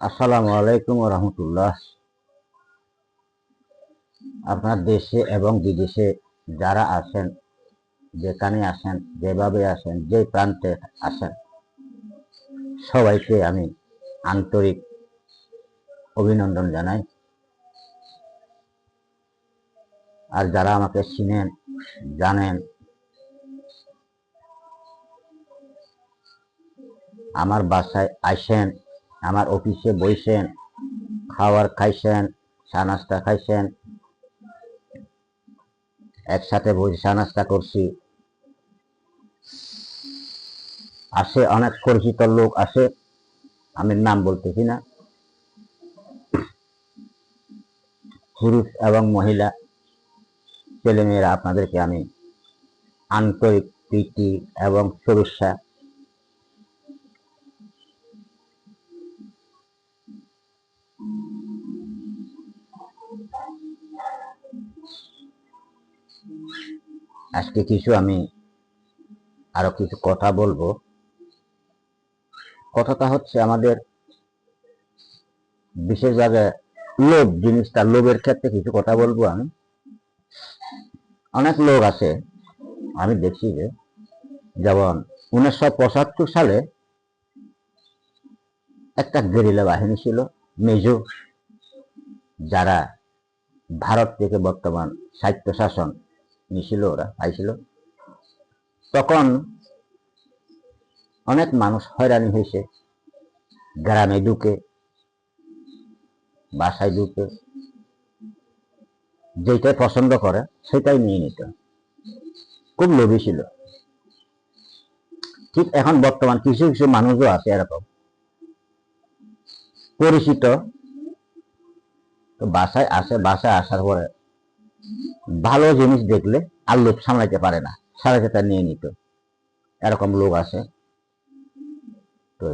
আসসালামু আলাইকুম রহমতুল্লাহ। আপনার দেশে এবং বিদেশে যারা আছেন, যেখানে আসেন যেভাবে আসেন যে প্রান্তে আসেন সবাইকে আমি আন্তরিক অভিনন্দন জানাই। আর যারা আমাকে চিনেন, জানেন, আমার বাসায় আসেন আমার অফিসে বইছেন খাবার খাইছেন চা নাস্তা খাইছেন একসাথে বসে চা নাস্তা করছি। আসে অনেক পরিচিত লোক আসে, আমি নাম বলতেছি না। পুরুষ এবং মহিলা, ছেলেমেয়েরা আপনাদেরকে আমি আন্তরিক প্রীতি এবং শুভেচ্ছা আজকে কিছু আমি আরও কিছু কথা বলব। কথাটা হচ্ছে আমাদের বিশেষভাবে লোভ, জিনিসটা লোভের ক্ষেত্রে কিছু কথা বলব আমি। অনেক লোক আছে, আমি দেখছি যে, যেমন উনিশশো পঁচাত্তর সালে একটা গেরিলা বাহিনী ছিল, মেজো, যারা ভারত থেকে বর্তমান সাহিত্য শাসন নিছিল ওরা পাইছিল তখন অনেক মানুষ হয়রানি হয়েছে। গ্রামে ঢুকে, বাসায় ঢুকে যেটাই পছন্দ করে সেটাই নিয়ে নিত। খুব লোভী ছিল। ঠিক এখন বর্তমান কিছু কিছু মানুষও আছে এরকম। পরিচিত। তো বাসায় আসে, বাসায় আসার পরে ভালো জিনিস দেখলে আর লোভ সামলাইতে পারে না। সারা সেটা নিয়ে নিত। এরকম লোক আছে। তো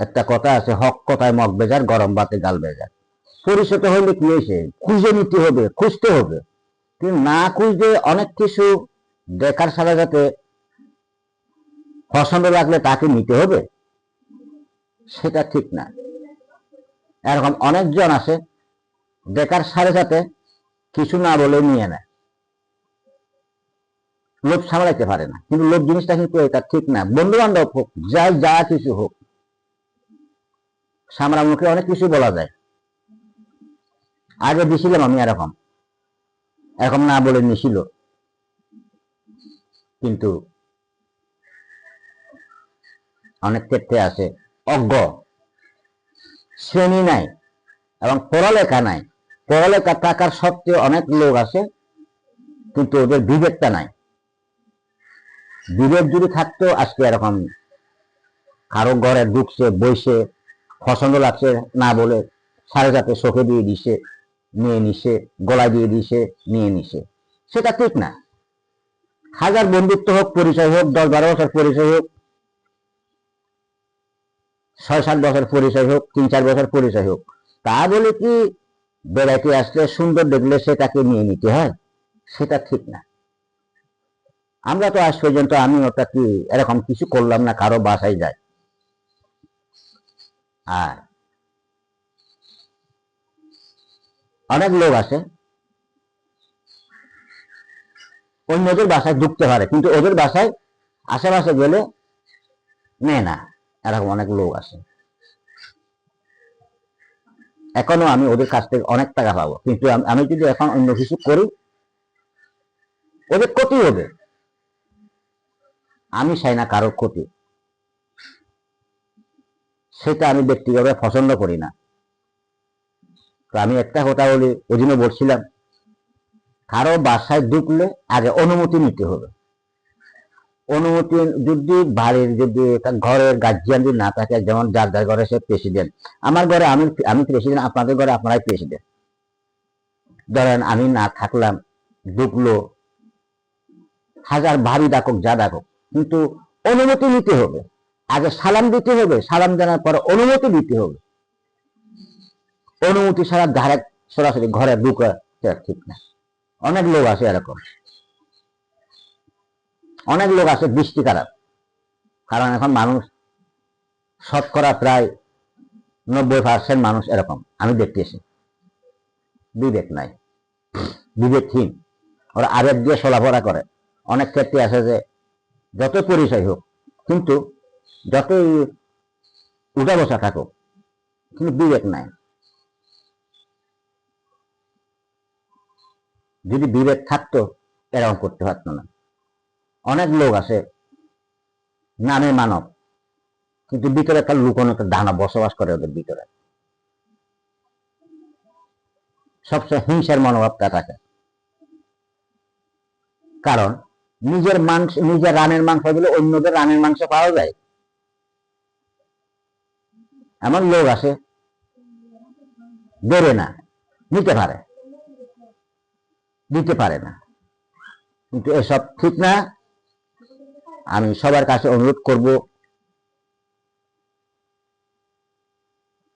একটা কথা আছে, হক কথায় মগ বেজার, গরম বাতে গাল বেজার। পরিচিত হইলে কি হয়েছে? খুঁজে নিতে হবে, খুঁজতে হবে। কিন্তু না খুঁজতে অনেক কিছু দেখার সাথে সাথে পছন্দ লাগলে তাকে নিতে হবে। সেটা ঠিক না। এরকম অনেকজন আছে দেখার সাথে সাথে কিছু না বলে নিয়ে নেয়। লোভ সামলাইতে পারে না। কিন্তু লোভ জিনিসটা কিন্তু এটা ঠিক না। বন্ধু বান্ধব হোক, যাই, যা কিছু হোক সামরা মুখে অনেক কিছু বলা যায়। আগে দিছিলাম আমি এরকম। এরকম না বলে নিছিল। কিন্তু অনেক ক্ষেত্রে আছে। অজ্ঞ। শ্রেণি নাই এবং পড়ালেখা নাই। পড়ালেখা থাকার সত্ত্বেও অনেক লোক আছে, কিন্তু ওদের বিবেকটা নাই। বিবেক যদি থাকতো, আজকে এরকম কারও ঘরে ঢুকছে বইসে পছন্দ লাগছে না বলে সাড়ে চারটে চোখে দিয়ে দিছে, নিয়ে নিছে, গলায় দিয়ে দিছে, নিয়ে নিছে, সেটা ঠিক না। হাজার বন্ধুত্ব হোক, পরিচয় হোক, দশ বারো বছর পরিচয় হোক, ছয় সাত বছর পরিচয় হোক, তিন চার বছর পরিচয় হোক, তা বলে কি, বেড়াইতে আসলে সুন্দর দেখলে সেটাকে নিয়ে নিতে হয়? সেটা ঠিক না। আমরা তো আজ পর্যন্ত আমি ওটা কি এরকম কিছু করলাম না, কারও বাসায় যায় আর অনেক লোক আছে অন্যদের বাসায় ঢুকতে পারে, কিন্তু ওদের বাসায় আশেপাশে গেলে নেয় না, এরকম অনেক লোক আছে এখনও আমি ওদের কাছ থেকে অনেক টাকা পাবো, কিন্তু আমি যদি এখন অন্য কিছু করি, ওদের ক্ষতি হবে। আমি চাই না কারোর ক্ষতি। সেটা আমি ব্যক্তিগত পছন্দ করি না। তো আমি একটা কথা বলি ওই জন্য বলছিলাম, কারও বাসায় ঢুকলে আগে অনুমতি নিতে হবে। অনুমতি যদি বাড়ির যদি ঘরের গার্জিয়ান যদি না থাকে, যেমন যার যার ঘরে সে প্রেসিডেন্ট আমার ঘরে আমি আমি প্রেসিডেন্ট আপনাদের ঘরে আপনারাই প্রেসিডেন্ট ধরেন আমি না থাকলাম, ঢুকলো, হাজার ভারী ডাকুক, যা ডাকুক কিন্তু অনুমতি নিতে হবে। আগে সালাম দিতে হবে, সালাম জানার পরে অনুমতি দিতে হবে। অনুমতি ছাড়া ধারে সরাসরি ঘরে ঢুকা ঠিক না। অনেক লোক আছে এরকম। অনেক লোক আছে বৃষ্টি খারাপ। কারণ এখন মানুষ শতকরা প্রায় নব্বই পার্সেন্ট মানুষ এরকম। আমি দেখতেছি বিবেক নাই। বিবেকহীন। ওরা আবেগ দিয়ে চলাফেরা করে। অনেক ক্ষেত্রে আছে যে যত পরিচয় হোক, কিন্তু যতই উঠা বসা থাকুক কিন্তু বিবেক নাই। যদি বিবেক থাকতো, এরকম করতে পারতো না। অনেক লোক আছে, নামে মানব, কিন্তু ভিতরে একটা লুকোনো একটা দানা বসবাস করে ওদের ভিতরে। সবচেয়ে হিংসার মনোভাবটা থাকে। কারণ নিজের মাংস, নিজের রানের মাংস দিলে অন্যদের রানের মাংস পাওয়া যায়। এমন লোক আছে বেড়ে না, নিতে পারে, দিতে পারে না। কিন্তু এসব ঠিক না। আমি সবার কাছে অনুরোধ করব,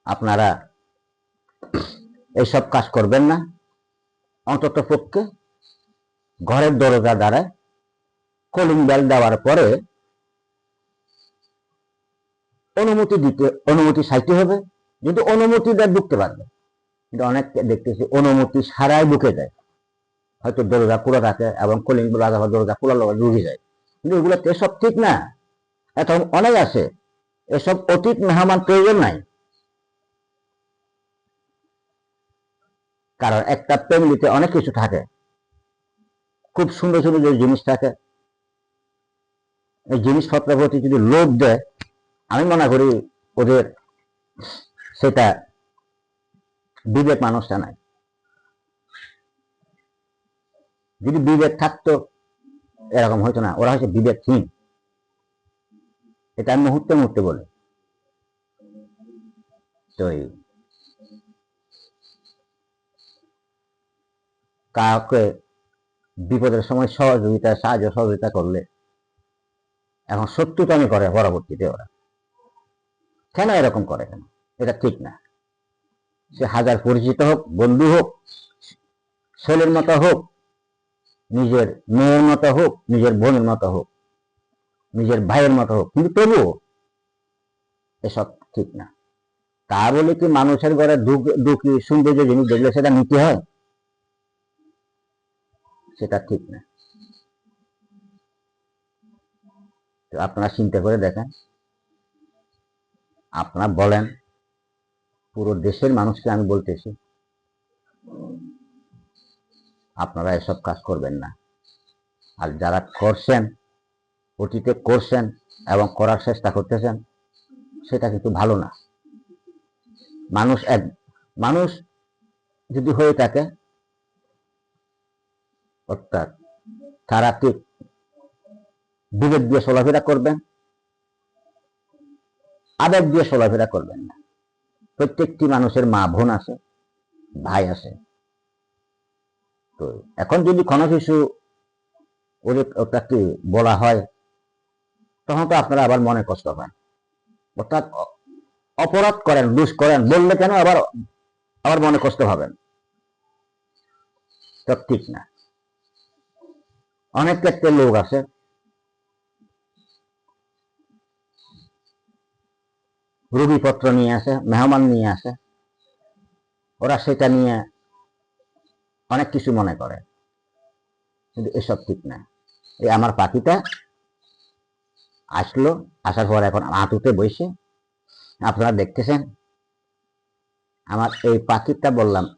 আপনারা এসব কাজ করবেন না অন্তত পক্ষে ঘরের দরজা দ্বারা কলিং বেল দেওয়ার পরে অনুমতি দিতে, অনুমতি চাইতে হবে। কিন্তু অনুমতি দেয়, ঢুকতে পারবে। কিন্তু অনেক দেখতেছি অনুমতি সারাই ঢুকে যায়। হয়তো দরজা খোলা থাকে এবং কলিং বেল বাজাবার দরজা খোলা লগা ঢুকে যায়। কিন্তু এগুলো তো এসব ঠিক না। এখন অনেক আছে। এসব অতীত মেহমান প্রয়োজন নাই। কারণ একটা ফ্যামিলিতে অনেক কিছু থাকে। খুব সুন্দর সুন্দর জিনিস থাকে। এই জিনিসপত্রের প্রতি যদি লোভ দেয়, আমি মনে করি ওদের সেটা বিবেক মানুষটা নাই। যদি বিবেক থাকতো, এরকম হয়তো না। ওরা হচ্ছে বিবেকহীন। এটা আমি মুহূর্তে মুহূর্তে বলি। তো কাউকে বিপদের সময় সহযোগিতা, সাহায্য সহযোগিতা করলে এখন শত্রুতামি করে পরবর্তীতে ওরা। কেন এরকম করে কেন? এটা ঠিক না। সে হাজার পরিচিত হোক, বন্ধু হোক, ছেলের মতো হোক, নিজের মেয়ের মতো হোক, নিজের বোনের মতো হোক, নিজের ভাইয়ের মতো হোক, কিন্তু তবুও এসব ঠিক না। তা বলে কি মানুষের ঘরে দুঃখী সৌন্দর্য জিনিস দেখলে সেটা নিতে হয়? সেটা ঠিক না। তো আপনারা চিন্তা করে দেখেন। আপনারা বলেন, পুরো দেশের মানুষকে আমি বলতেছি, আপনারা এসব কাজ করবেন না। আর যারা করছেন, অতীতে করছেন এবং করার চেষ্টা করতেছেন, সেটা কিন্তু ভালো না। মানুষ এক, মানুষ যদি হয়ে থাকে, অর্থাৎ তারা ঠিক বিবেক দিয়ে চলাফেরা করবেন, আবেগ দিয়ে চলাফেরা করবেন না। প্রত্যেকটি মানুষের মা বোন আছে, ভাই আছে। তো এখন যদি কোনো কিছু ওটাকে বলা হয়, তখন তো আপনারা আবার মনে কষ্ট পান। অর্থাৎ অপরাধ করেন, দুষ করেন, বললে কেন আবার আবার মনে কষ্ট হবেন তো ঠিক না। অনেক ক্ষেত্রে লোক আছে রুগীপত্র নিয়ে আসে, মেহমান নিয়ে আসে। ওরা সেটা নিয়ে অনেক কিছু মনে করে। কিন্তু এসব ঠিক না। এই আমার পাখিটা আসলো, আসার পর এখন আঁতুতে বসে। আপনারা দেখতেছেন, আমার এই পাখিটা বললাম,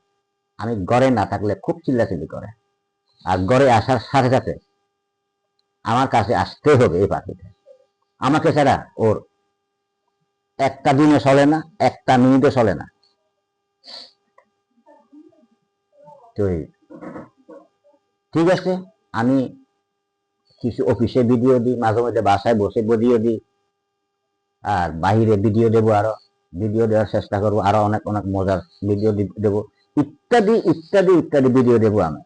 আমি গড়ে না থাকলে খুব চিল্লাচিল্লি করে। আর গড়ে আসার সাথে সাথে আমার কাছে আসতে হবে এই পাখিটা। আমাকে ছাড়া ওর একটা দিনে চলে না, একটা মিনিটে চলে না। ঠিক আছে, আমি কিছু অফিসে ভিডিও দিই, মাঝে মাঝে বাসায় বসে ভিডিও দিই, আর বাহিরে ভিডিও দেবো আরও ভিডিও দেওয়ার চেষ্টা করব, আরও অনেক অনেক মজার ভিডিও দেবো, ইত্যাদি ইত্যাদি ইত্যাদি ভিডিও দেবো আমি।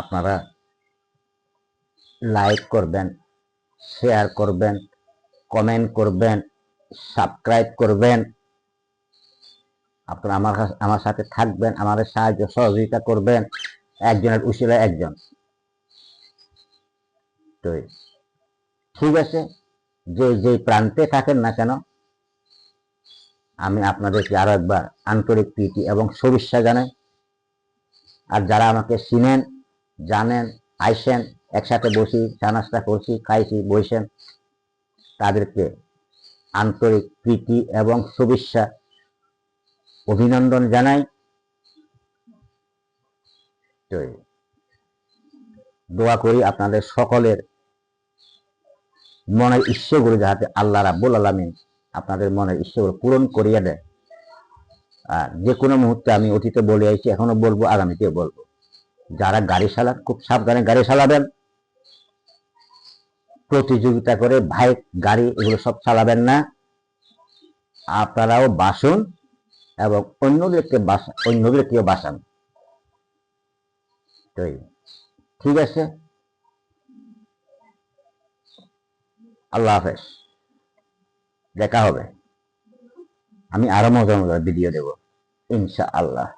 আপনারা লাইক করবেন শেয়ার করবেন কমেন্ট করবেন সাবস্ক্রাইব করবেন। আপনারা আমার আমার সাথে থাকবেন, আমাদের সাহায্য সহযোগিতা করবেন, একজনের উশিলায় একজন। তো ঠিক আছে, যে যে প্রান্তে থাকেন না কেন, আমি আপনাদেরকে আরও একবার আন্তরিক প্রীতি এবং শুভেচ্ছা জানাই। আর যারা আমাকে চিনেন, জানেন আইসেন একসাথে বসি চা নাস্তা করছি, খাইছি বইছেন তাদেরকে আন্তরিক প্রীতি এবং শুভেচ্ছা, অভিনন্দন জানাই। দোয়া করি আপনাদের সকলের মনের ইচ্ছেগুলো যাহাতে আল্লাহ রাব্বুল আলমিন আপনাদের মনের ইচ্ছেগুলো পূরণ করিয়ে দেয়। আর যে কোনো মুহূর্তে আমি অতীতে বলে আইছি, এখনও বলব, আগামীতেও বলব। যারা গাড়ি চালান, খুব সাবধানে গাড়ি চালাবেন। প্রতিযোগিতা করে বাইক, গাড়ি এগুলো সব চালাবেন না। আপনারাও বাসুন এবং অন্যদেরকে বাসা, অন্যদেরকেও বাসান। ঠিক আছে? আল্লাহ হাফেজ। দেখা হবে। আমি আরও মজার মজার ভিডিও দেব ইনশা আল্লাহ